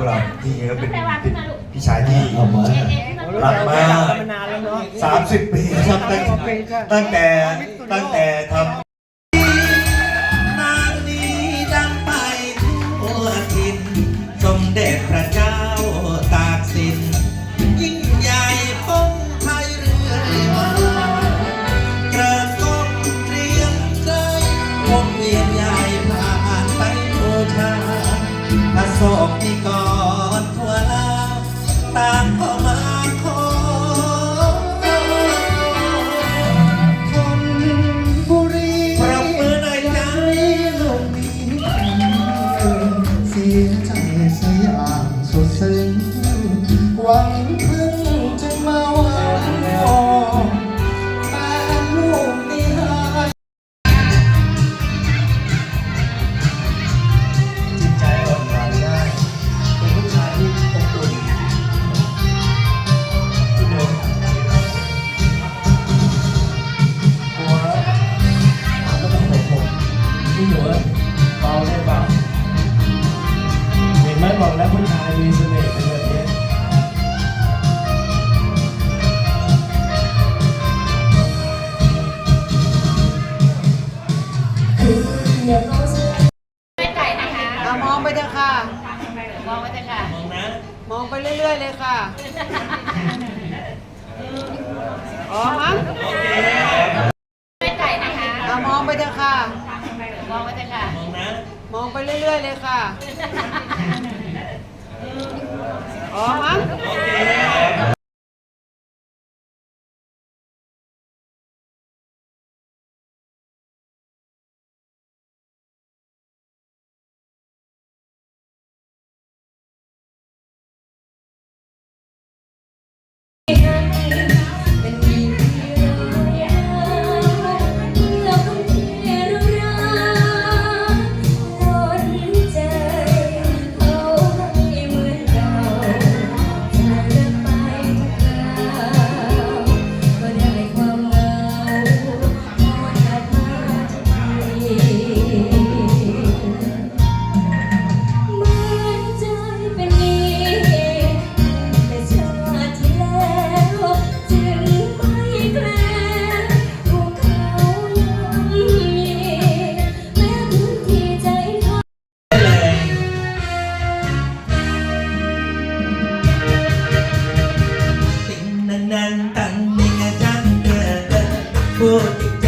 วกเราที่เขาเป็นเป็นพี่ชายที่เอามารักมากมานานแล้วเนาะสามสิบปีครับตั้งตั้งแต่ตั้งแต่ทำ สยามสุดซึ้งหวังพึ่งจึ บอกแล้วผู้ชายมีเสน่ห์เป็นแบบนี้เอามองไปเถอะค่ะ มองไว้เถอะค่ะมองนะมองไปเรื่อย ๆ เลยค่ะ อ๋อฮะไม่ไก่นะคะเอามองไปเถอะค่ะ มองไว้เถอะค่ะมองนะ มองไปเรื่อย ๆ เลยค่ะ อ๋อฮะเ for you.